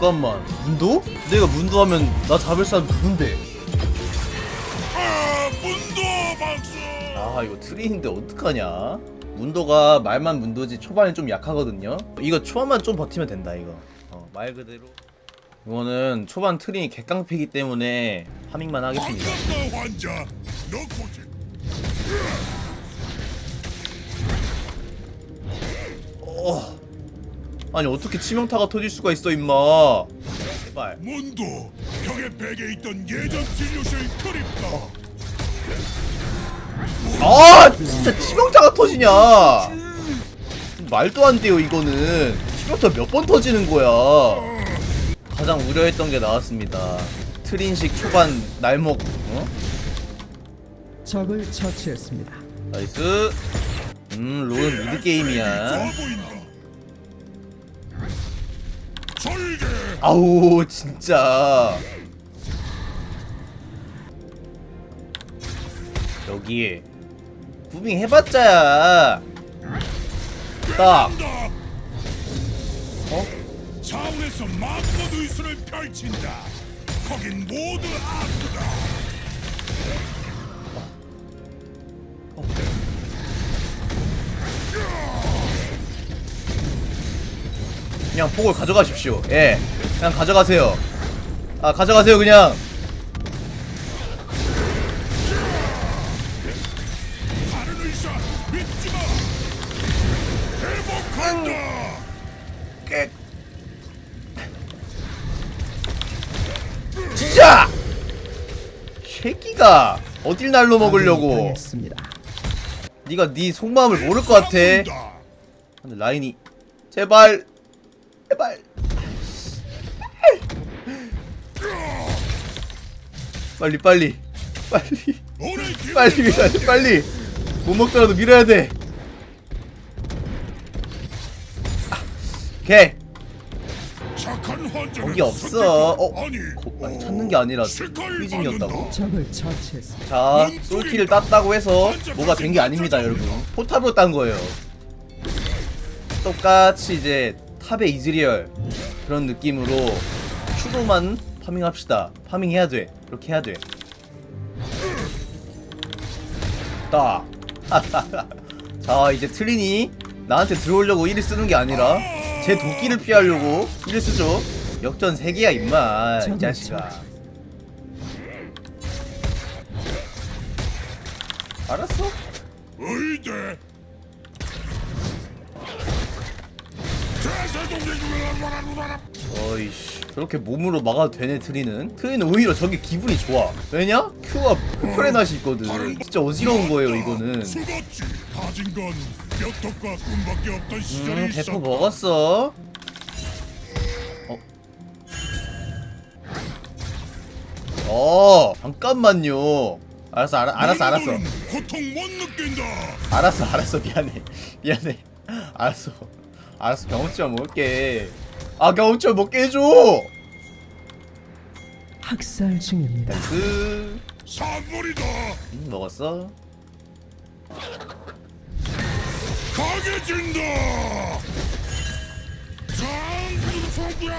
잠깐만 문도? 내가 문도 하면 나 잡을 사람 누군데? 아 문도 박수 아 이거 트린인데 어떡하냐? 문도가 말만 문도지 초반에 좀 약하거든요. 이거 초반만 좀 버티면 된다 이거. 어, 말 그대로. 이거는 초반 트린이 개깡패기 때문에 파밍만 하겠습니다. 환자 어. 아니 어떻게 치명타가 터질 수가 있어 임마. 제발. 문도 벽에 베개 있던 예전 진료실 크립다 아 진짜 치명타가 터지냐? 말도 안 돼요 이거는. 치명타 몇 번 터지는 거야. 가장 우려했던 게 나왔습니다. 트린식 초반 날먹. 어? 적을 처치했습니다. 나이스. 음, 롤은 미드 게임이야. 아우, 진짜. 여기에 무빙 해봤자야. 딱. 어? 차원에서 마법 의술을 펼친다 거긴 모두 아프다 그냥 폭을 가져가십시오. 예. 그냥 가져가세요. 아, 가져가세요, 그냥. 진짜! 새끼가 어딜 날로 먹으려고. 네가 네 속마음을 모를 것 같아. 근데 라인이 제발 제발. 빨리 빨리. 빨리. 빨리 밀어야 돼 빨리. 못 먹더라도 밀어야 돼. 아, 오케이. 거기 없어. 어? 고, 아니 찾는 게 아니라 적을 처치했습니다. 자 솔킬을 땄다고 해서 뭐가 된 게 아닙니다 여러분. 포탑으로 딴 거예요. 똑같이 이제 탑의 이즈리얼 그런 느낌으로 추도만 파밍합시다. 파밍해야 돼. 이렇게 해야 돼. 딱. 자 이제 트린이 나한테 들어오려고 1을 쓰는 게 아니라 제 도끼를 피하려고 1을 쓰죠. 역전 3개야 임마 이 자식아. 알았어? 대 어이씨 저렇게 몸으로 막아도 되네 트리는. 트리는 오히려 저게 기분이 좋아. 왜냐? 큐가 흡혈의 낫이 있거든. 진짜 어지러운 거예요 이거는. 죽었지 가진 건 뼈톱과 꿈밖에 없던 시절이 음 있었다 대포 먹었어. 어? 어 잠깐만요. 알았어 알아, 알았어 알았어. 너는 고통 못 느낀다. 알았어 알았어. 미안해. 미안해. 알았어 알았어 경험치만 먹을게. 아 경험치만 먹게 해줘! 학살 중입니다. 그 산물이다. 음, 먹었어? 강해진다. 장군소년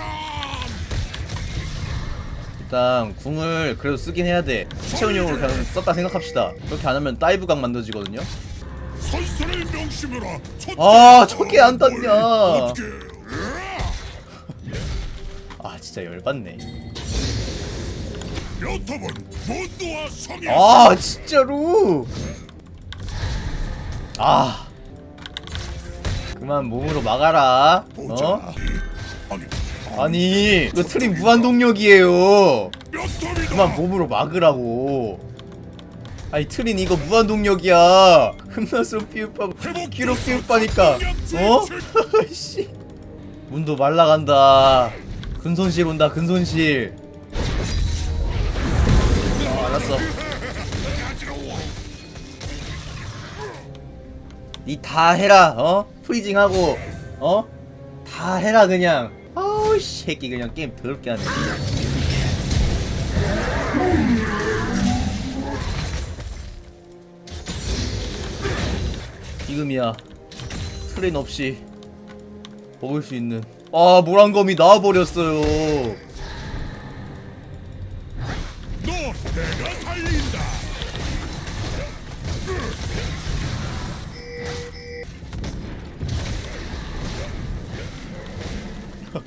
일단 궁을 그래도 쓰긴 해야 돼. 시체운용으로 그냥 썼다 생각합시다. 그렇게 안 하면 다이브각 만들어지거든요 선수를 명심해라. 아, 저게 안 닿냐. 아 진짜 열받네. 아 진짜로? 아. 그만 몸으로 막아라. 어? 아니 이거 트림 무한동력이에요. 그만 몸으로 막으라고. 아니 트린 이거 무한동력이야 흠나스럽 피우파 기록 피우파니까. 어? 씨. 문도 말라간다. 근손실 온다 근손실. 아, 알았어. 니 다 해라 어? 프리징하고 어? 다 해라 그냥. 아우 이 새끼 그냥 게임 더럽게 하네 지금이야. 트레인 없이 먹을 수 있는. 아 모란검이 나와버렸어요.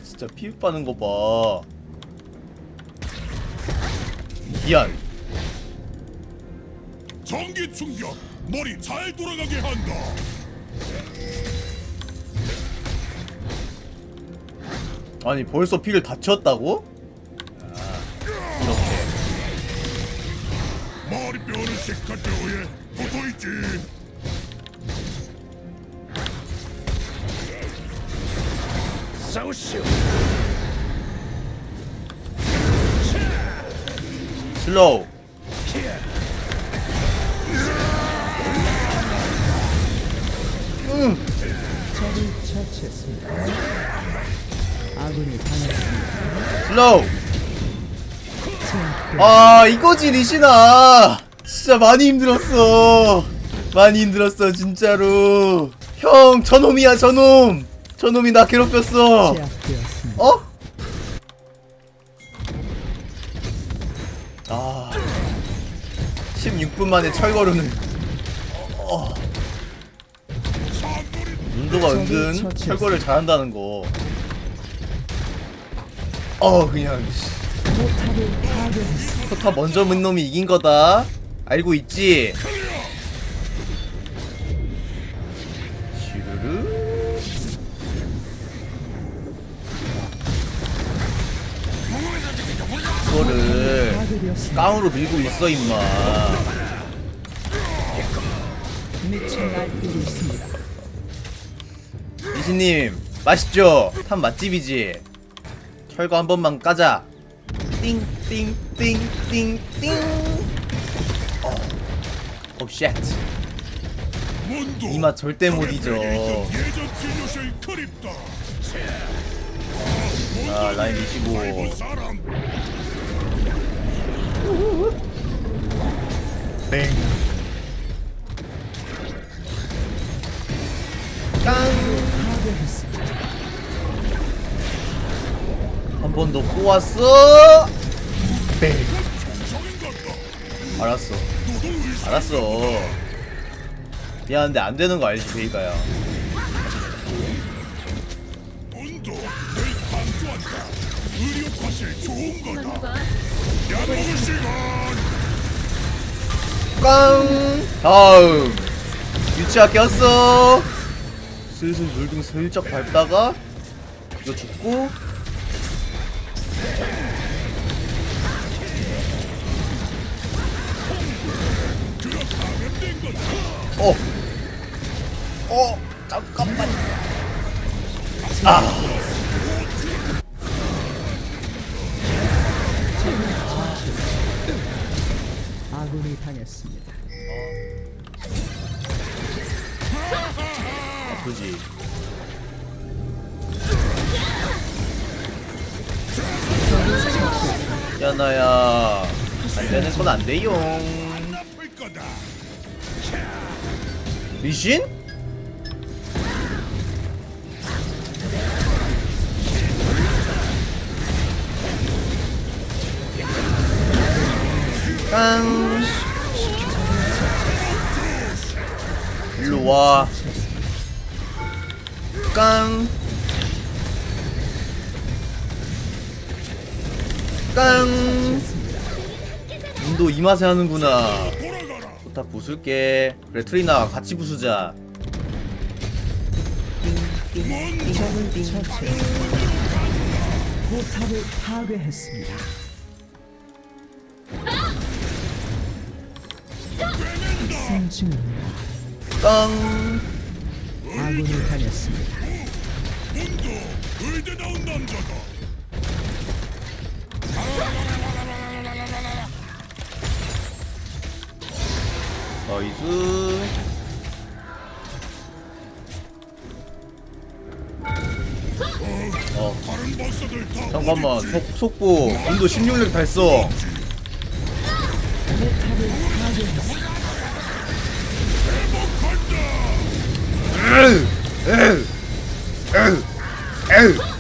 진짜 피부 빠는 거 봐. 미안. 전기 충격. 머리 잘 돌아가게 한다. 아니 벌써 피를 다 치웠다고? 이렇게 머리뼈를 시카테오에 붙어있지. 싸우시오. 슬로우 처치했습니다. 아군이 당했습니다. 슬로우. 아 이거지 리시나 진짜 많이 힘들었어 많이 힘들었어 진짜로 형 저놈이야 저놈 저놈이 나 괴롭혔어. 어? 아 16분 만에 철거루는 어. 문도가 은근 철거를 잘한다는 거. 어 그냥. 포탑 먼저 문 놈이 이긴 거다. 알고 있지? 슈르르. 이거를 파괴되었습니다. 깡으로 밀고 있어 임마. 미쳐 날뛰고 있습니다. 이신님 맛있죠? 탑 맛집이지. 철거 한 번만 까자. 띵띵띵띵띵. 어, 오 쉣. 문도. 이맛 절대 못 잊어. 아 라인 미시고. 본 사람. 땡. 깡. 한 번 더 꼬았어. 같다. 알았어. 알았어. 미안한데 안 되는 거 알지 베이가야. 깡. 다음. 유치아 꼈어. 슬슬 물등 슬쩍 밟다가 이거 죽고. 어. 어. 잠깐만. 아. 아군이 당했습니다. 아프지. 야나야. 안 되는 건 안 돼요. 리신? 깡. 일로 와. 깡. 깡. 인도 이 맛에 하는구나. 다 부술게. 그래 트리나 같이 부수자. 적을 처치했습니다. 포탑을 파괴했습니다. 학생 중입니다. 깡. 아군이 당했습니다. 문도 의대다운 남자다. 나이스. 어 잠깐만? 속, 속보 인도 16렙 달성 파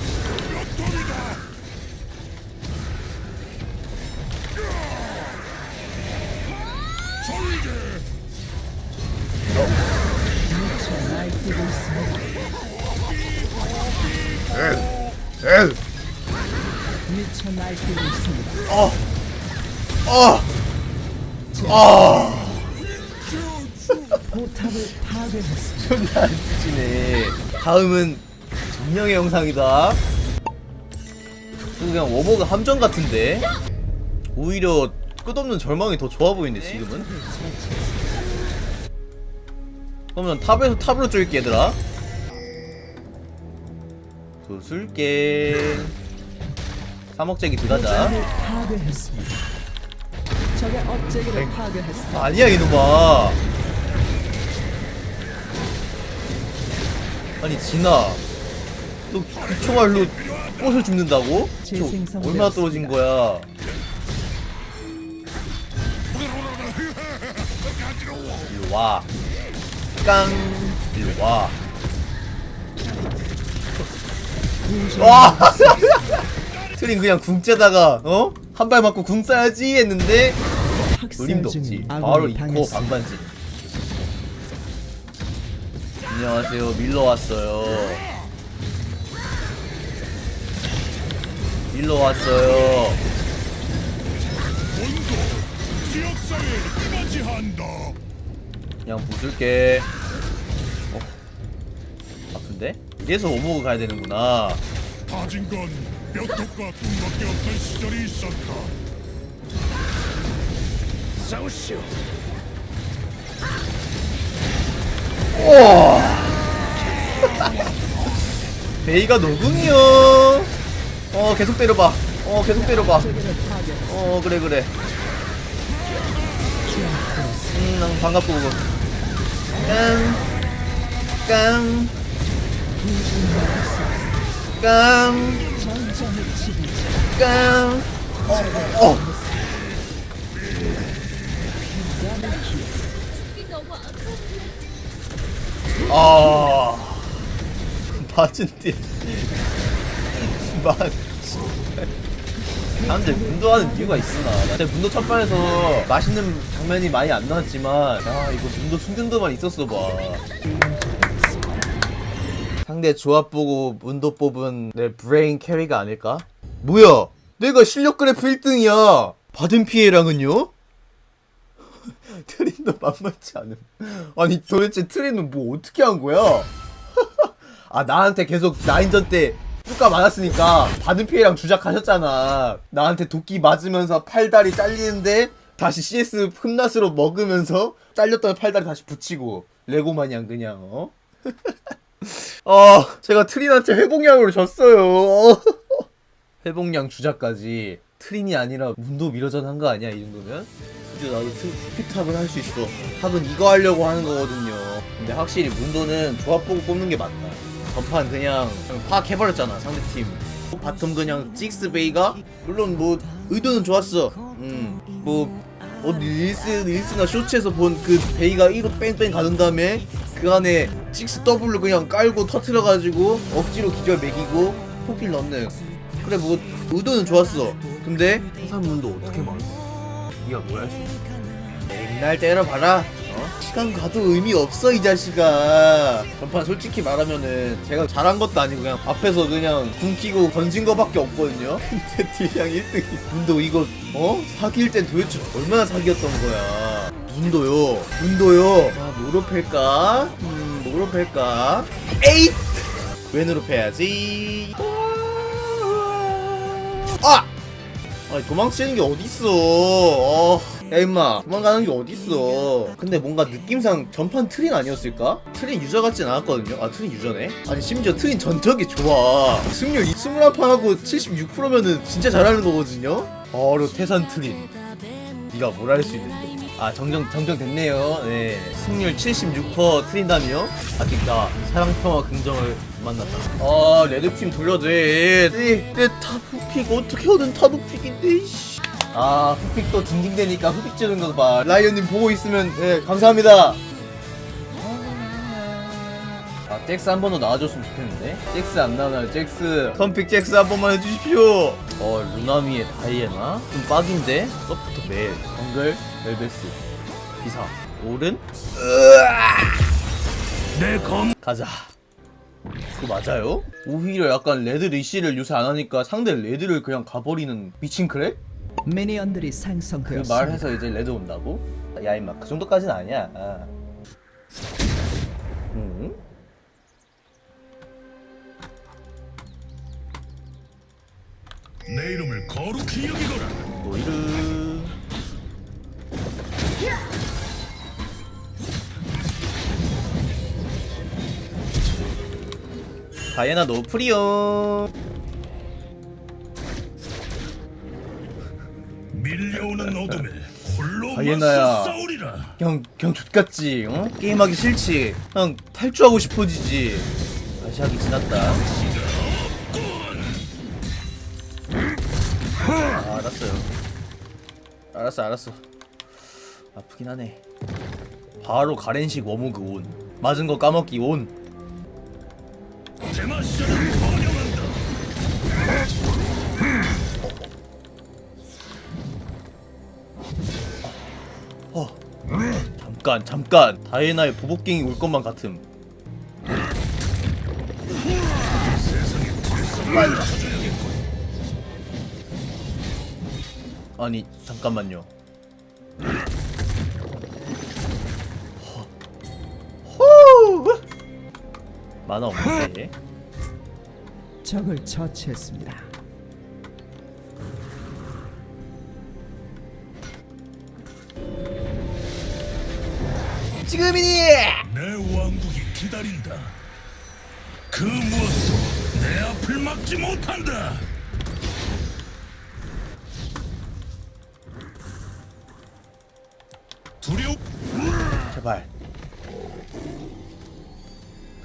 다음은 정령의 영상이다. 그냥 워버가 함정 같은데? 오히려 끝없는 절망이 더 좋아 보이는데 지금은. 그러면 탑에서 탑으로 쫄게 얘들아. 도술게. 3억짜기 들어가자. 아니야 이놈아 아니 진아 너그 총알로 꽃을 줍는다고? 저. 얼마나 떨어진 거야 일로 와 깡! 일로 와 와! 트린 그냥 궁째다가 어? 한 발 맞고 궁 쏴야지 했는데 의림도 없지 중 바로 입고. 반반지 안녕하세요 밀러 왔어요 밀러 왔어요. 그냥 부술게 어? 아픈데? 이래서 오모그 가야 되는구나 가진 건 뼈독과 꿈밖에 없던 시절이 있었다. 싸우시오. 베이가 녹음이요 어 계속 때려봐 어 계속 때려봐. 어 그래 그래 음, 난 반갑고 그거. 깡, 깡, 깡, 전장의 지배자. 깡. 어, 어. 아, 맞은 띠. 맞. 사람들 문도하는 이유가 있으나. 근데 문도 첫판에서 맛있는 장면이 많이 안 나왔지만, 야 이거 문도 충전도만 있었어 봐. 상대 조합 보고 문도 뽑은 내 브레인 캐리가 아닐까? 뭐야? 내가 실력 그래프 1등이야. 받은 피해량은요? 트린도 만만치 않음. 아니 도대체 트린은 뭐 어떻게 한 거야? 아 나한테 계속 라인전 때 뚜까 맞았으니까 받은 피해량 주작하셨잖아. 나한테 도끼 맞으면서 팔다리 잘리는데 다시 CS 흠낫으로 먹으면서 잘렸던 팔다리 다시 붙이고 레고 마냥 그냥 어? 아 제가 트린한테 회복량으로 졌어요. 회복량 주작까지 트린이 아니라 문도 미러전 한 거 아니야 이 정도면? 드디어 나도 스피탑을 할수 있어. 탑은 이거 하려고 하는 거거든요. 근데 확실히 문도는 조합 보고 뽑는 게 맞다. 전판 그냥, 파악해버렸잖아 상대팀. 바텀 그냥 찍스 베이가? 물론 뭐 의도는 좋았어. 음뭐 어디 릴스, 릴스나 쇼츠에서 본 그 베이가 1호 뺑뺑 가는 다음에 그 안에 찍스 더블로 그냥 깔고 터트려가지고 억지로 기절 매기고 포킬 넣는 그래 뭐 의도는 좋았어. 근데 해산문도 어떻게 막아 니가 뭘 할 수 있어 맨날 때려봐라 어? 시간 가도 의미 없어 이 자식아 전판 솔직히 말하면은 제가 잘한 것도 아니고 그냥 앞에서 그냥 궁 키고 던진 거밖에 없거든요 근데 딜량 1등이 문도 이거 어? 사기일 땐 도대체 얼마나 사기였던 거야 문도요 문도요 아 뭐로 팰까? 음 뭐로 팰까? 에잇! 왼으로 패야지 아! 아니 도망치는 게 어딨어. 어. 야 임마. 도망가는 게 어딨어. 근데 뭔가 느낌상 전판 트린 아니었을까? 트린 유저 같진 않았거든요. 아 트린 유저네? 아니 심지어 트린 전적이 좋아. 승률 21판 하고 76%면은 진짜 잘하는 거거든요? 어 그리고 태산 트린. 네가 뭘 할 수 있는데 아 정정 정정됐네요. 네. 승률 76% 트린다며 아직 나 사랑평화 긍정을 만났다. 아 레드팀 돌려도 돼내탑 후픽 어떻게 하든 탑 후픽인데 아 후픽도 징징대니까 후픽 주는 거 봐. 라이언님 보고 있으면 네 감사합니다 아 잭스 한 번 더 나와줬으면 좋겠는데 잭스 안 나오나요 잭스 선픽 잭스 한 번만 해주십시오 어 루나미의 다이애나 좀 빡인데 서프트 멜 정글 멜베스 기사 오른 내 검. 가자 그거 맞아요? 오히려 약간 레드 리시를 요새 안 하니까 상대 레드를 그냥 가버리는 미친 크랙? 미니언들이 그 생성되었습니다. 말해서 이제 레드 온다고? 야 임마 그 정도까지는 아니야 아. 내 이름을 거룩히 여기거라. 노이르 다이애나 노프리오 밀려오는 어둠에 홀로 다이애나야. 맞서 싸우리라. 그냥 그냥 족같지 어? 게임하기 싫지 그냥 탈주하고 싶어지지 다시 하기 지났다 알았어요. 알았어 알았어. 아프긴 하네. 바로 가렌식 워무그 온. 맞은 거 까먹기 온. 어. 잠깐 잠깐. 다이애나의 보복갱이 올 것만 같음 아니 잠깐만요 호 만화 없는데 적을 처치했습니다. 지금이니 내 왕국이 기다린다. 그 무엇도 내 앞을 막지 못한다. 제발.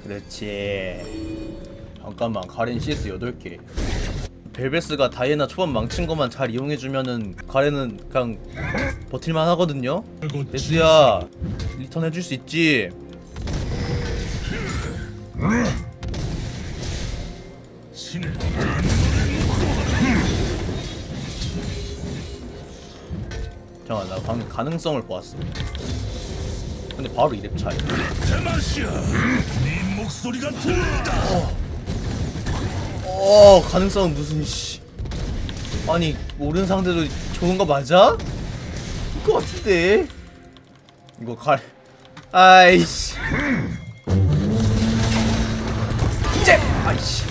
그렇지. 잠깐만 가렌 CS 8개. 벨베스가 다이애나 초반 망친 것만 잘 이용해주면은 가렌은 그냥 버틸만 하거든요? 베스야 리턴 해줄 수 있지? 신의 잠깐 나 방금 가능성을 보았어 근데 바로 이랩 차이. 대마시아, 네 목소리가 들린다. 어 가능성은 무슨 씨. 아니 모르는 상대도 좋은 거 맞아? 그거 같은데. 이거 갈. 아이씨. 이제! 아이씨.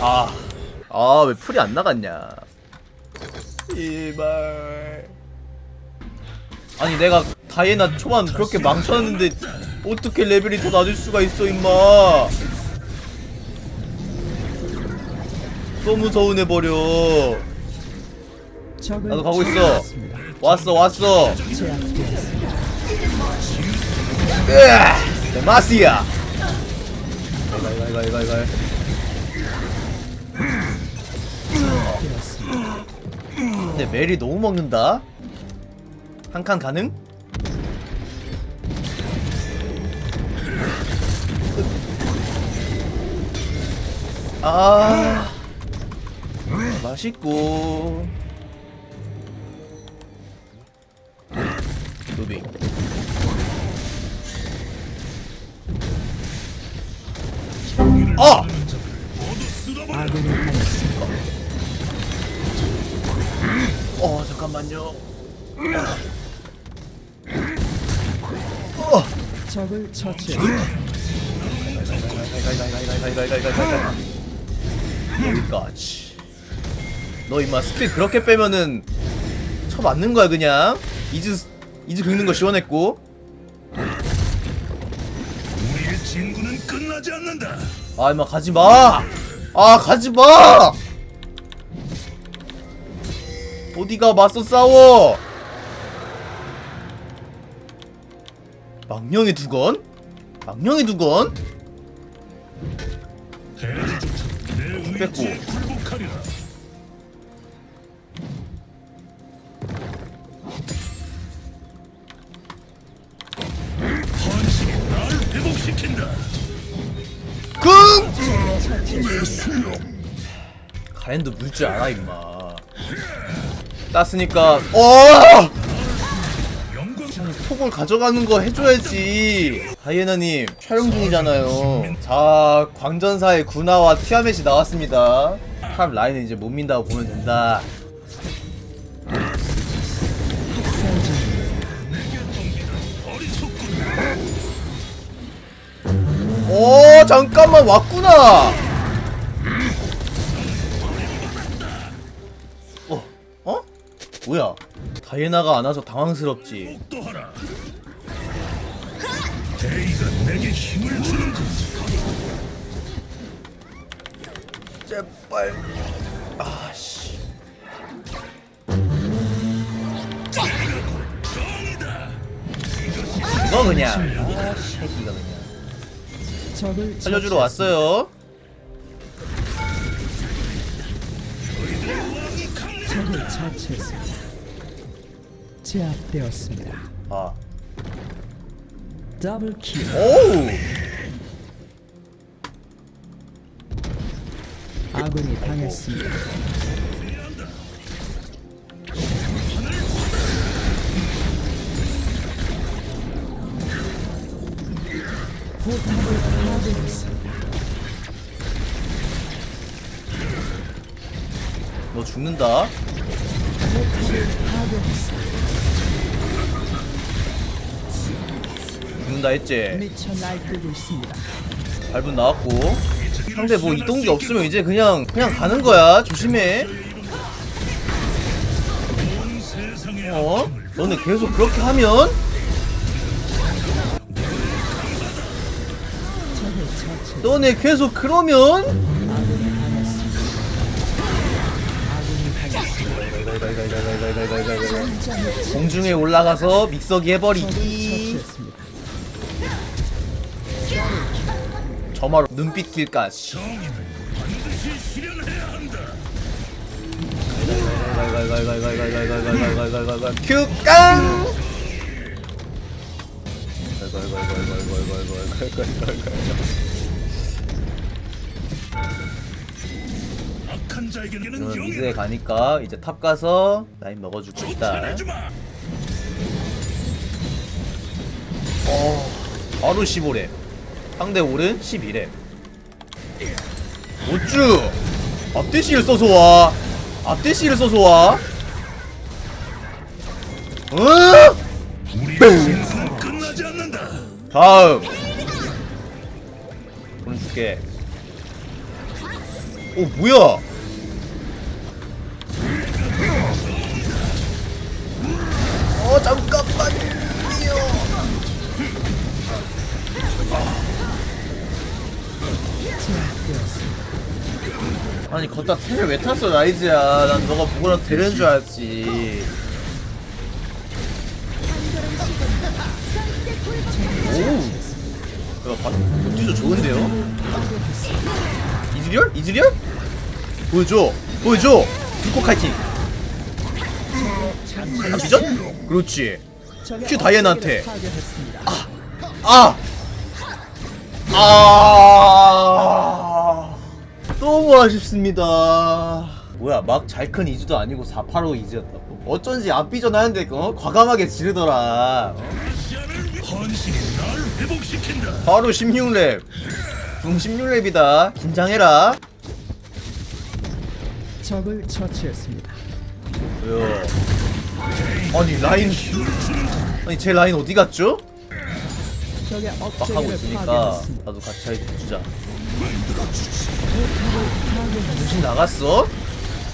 아 아 왜 풀이 안 나갔냐. 이발. 아니 내가 다이애나 초반 그렇게 망쳤는데 어떻게 레벨이 더 낮을 수가 있어 임마 너무 서운해 버려 적을 나도 가고 있어. 왔어 왔어. 으아 이거 되었습니다. 근데 멜이 너무 먹는다 한 칸 가능? 아 맛있고 루빙 아! 모르는 자들 모두 쓸어버려. 아군을 하였습니다. 어 잠깐만요 어 적을 처치했습니다. 여기까지 너 임마 스킬 그렇게 빼면은 쳐 맞는 거야 그냥 이즈 이즈 긁는 거 시원했고 우리의 진구는 끝나지 않는다. 아 임마 가지마 아 가지마 어디가 맞서 싸워 망령의 두건? 망령의 두건? 뺐고. 가렌도 물줄 알아 임마 땄으니까 어! 폭을 가져가는 거 해줘야지 다이애나님 촬영 중이잖아요. 자 광전사의 구나와 티아멧이 나왔습니다. 탑 라인은 이제 못 민다고 보면 된다. 오 잠깐만 왔구나. 어 어? 뭐야? 다이애나가 안 와서 당황스럽지. 대의가 내게 힘을 주는 것. 제발. 아씨. 너 그냥. 아 새끼가 그냥. 적을 살려주러. 왔어요. 적을 처치했습니다. 제압되었습니다. 아. 더블 킬. 오우. 아군이 당했습니다. 포탑을 파괴했습니다. 너 죽는다. 포탑을 파괴했습니다. 죽는다 했지. 미쳐 날뛰고 있습니다. 발분 나왔고. 상대 뭐 이동기 없으면 이제 그냥 그냥 가는 거야. 조심해. 어? 너네 계속 그렇게 하면. 너네 계속 그러면. 공중에 올라가서 믹서기 해버리기. 점화로 눈빛 길까지. 큐깡! 저는 미드에 가니까 이제 탑 가서 라인 먹어주고 있다. 어, 바로 15렙 상대 오른 11렙. 오쭈! 앞대시를 써서 와! 앞대시를 써서 와! 생은 끝나지 않는다. 다음! 보내줄게. 오, 뭐야! 어, 잠깐만 아니 걷다 테를 왜 탔어 라이즈야 난 너가 보고나 데려는 줄 알았지 오 야, 바, 본티도 좋은데요? 이즈리얼? 이즈리얼? 보여줘 보여줘 불꽃 카이팅 아 비전? 그렇지 큐 다이애나한테. 업적을 파괴했습니다. 아! 아! 너무 아쉽습니다. 뭐야, 막 잘 큰 이즈도 아니고 485 이즈였다고. 어쩐지 앞비전 하는데, 어? 과감하게 지르더라. 헌신이 날 회복시킨다. 바로 16렙. 붕 16렙이다. 긴장해라. 적을 처치했습니다. 뭐야. 아니, 라인. 아니, 제 라인 어디 갔죠? 적의 막 하고 있으니까, 파괴했습니다. 나도 같이 해주자. 무슨 나갔어?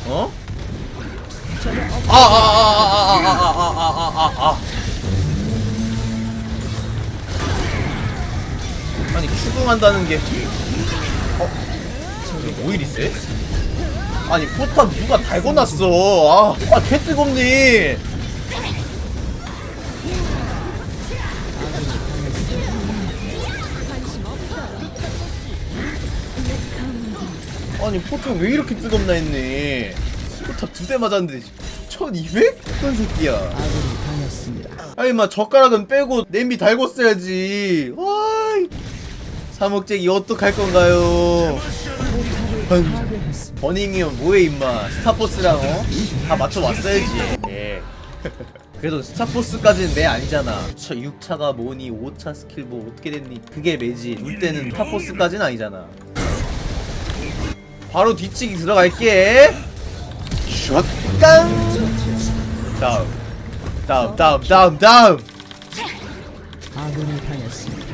어? 아, 아, 아, 아, 아, 아, 아, 아, 아, 아, 아. 아니, 추궁한다는 게. 어? 뭐 이리 세? 아니, 포탑 누가 달궈 놨어. 아, 아, 개 뜨겁니. 아니, 포탑 왜 이렇게 뜨겁나 했네. 포탑 두 대 맞았는데 1200? 어떤 새끼야. 아니 마 젓가락은 빼고 냄비 달궜어야지 와이 사목잭이 어떡할 건가요. 버닝이면 뭐해 임마 스타포스랑 어? 다 맞춰 왔어야지 예 그래도 스타포스까지는 매 아니잖아 6차가 뭐니 5차 스킬 뭐 어떻게 됐니 그게 매지 울 때는 스타포스까지는 아니잖아 바로 뒤치기 들어갈게. 슛깡 다음. 다음 다음 다음 다음. 아군이 당했습니다.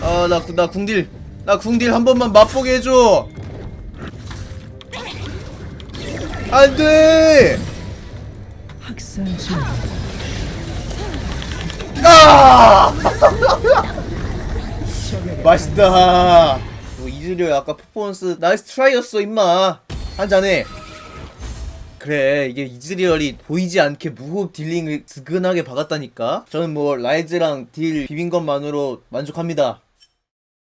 아나 나 궁딜. 나 궁딜 한 번만 맛보게 해줘. 안돼! 학살 중. 아 맛있다. 뭐 이즈리얼 아까 퍼포먼스 나이스 트라이였어 임마. 한 잔해. 그래 이게 이즈리얼이 보이지 않게 무호흡 딜링을 스근하게 박았다니까. 저는 뭐 라이즈랑 딜 비빈 것만으로 만족합니다